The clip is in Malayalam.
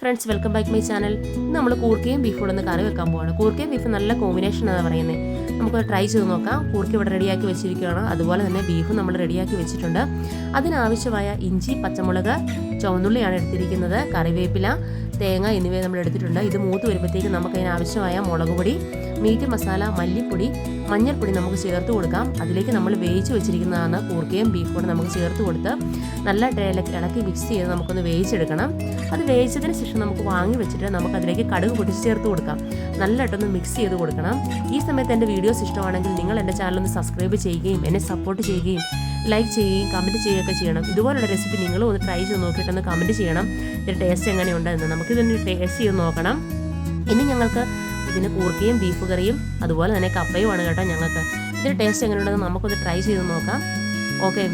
Friends welcome back my channel ഇന്ന് നമ്മൾ കൂർക്കയും ബീഫും ഒന്ന് കറി വെക്കാൻ പോവാണ്. കൂർക്കയും ബീഫും നല്ല കോമ്പിനേഷൻ ആണ് പറയുന്നത് നമുക്ക് ട്രൈ ചെയ്ത് നോക്കാം. കൂർക്ക ഇവിടെ റെഡിയാക്കി വെച്ചിരിക്കുകയാണ്. അതുപോലെ തന്നെ ബീഫും നമ്മൾ റെഡിയാക്കി വെച്ചിട്ടുണ്ട്. അതിനാവശ്യമായ ഇഞ്ചി പച്ചമുളക് ചുവന്നുള്ളിയാണ് എടുത്തിരിക്കുന്നത്. കറിവേപ്പില തേങ്ങ എന്നിവ നമ്മൾ എടുത്തിട്ടുണ്ട്. ഇത് മൂത്ത് വരുമ്പോഴത്തേക്ക് നമുക്ക് അതിനാവശ്യമായ മുളക് പൊടി മീറ്റ് മസാല മല്ലിപ്പൊടി മഞ്ഞൾപ്പൊടി നമുക്ക് ചേർത്ത് കൊടുക്കാം. അതിലേക്ക് നമ്മൾ വേവിച്ച് വെച്ചിരിക്കുന്നതാണ് കൂർക്കയും ബീഫും നമുക്ക് ചേർത്ത് കൊടുത്ത് നല്ല ഇളക്കി മിക്സ് ചെയ്ത് നമുക്കൊന്ന് വേവിച്ചെടുക്കണം. അത് വേവിച്ചതിന് ശേഷം നമുക്ക് വാങ്ങി വെച്ചിട്ട് നമുക്ക് അതിലേക്ക് കടുക് പൊട്ടിച്ച് ചേർത്ത് കൊടുക്കാം. നല്ലതായിട്ടൊന്ന് മിക്സ് ചെയ്ത് കൊടുക്കണം. ഈ സമയത്ത് എന്റെ വീഡിയോസ് ഇഷ്ടമാണെങ്കിൽ നിങ്ങൾ എന്റെ ഒന്ന് സബ്സ്ക്രൈബ് ചെയ്യുകയും എന്നെ സപ്പോർട്ട് ചെയ്യുകയും ലൈക്ക് ചെയ്യുകയും കമന്റ് ചെയ്യുകയൊക്കെ ചെയ്യണം. ഇതുപോലുള്ള റെസിപ്പി നിങ്ങളും ഒന്ന് ട്രൈ ചെയ്ത് നോക്കിയിട്ടൊന്ന് കമന്റ് ചെയ്യണം. ഇതിന്റെ ടേസ്റ്റ് എങ്ങനെയുണ്ടെന്ന് നമുക്കിതൊന്ന് ടേസ്റ്റ് ചെയ്ത് നോക്കണം. ഇനി ഞങ്ങൾക്ക് ഇതിന് കൂർക്കയും ബീഫ് കറിയും അതുപോലെ തന്നെ കപ്പയുമാണ് കേട്ടോ ഞങ്ങൾക്ക്. ഇതിന്റെ ടേസ്റ്റ് എങ്ങനെയുണ്ടെന്ന് നമുക്കൊന്ന് ട്രൈ ചെയ്ത് നോക്കാം. ഓക്കെ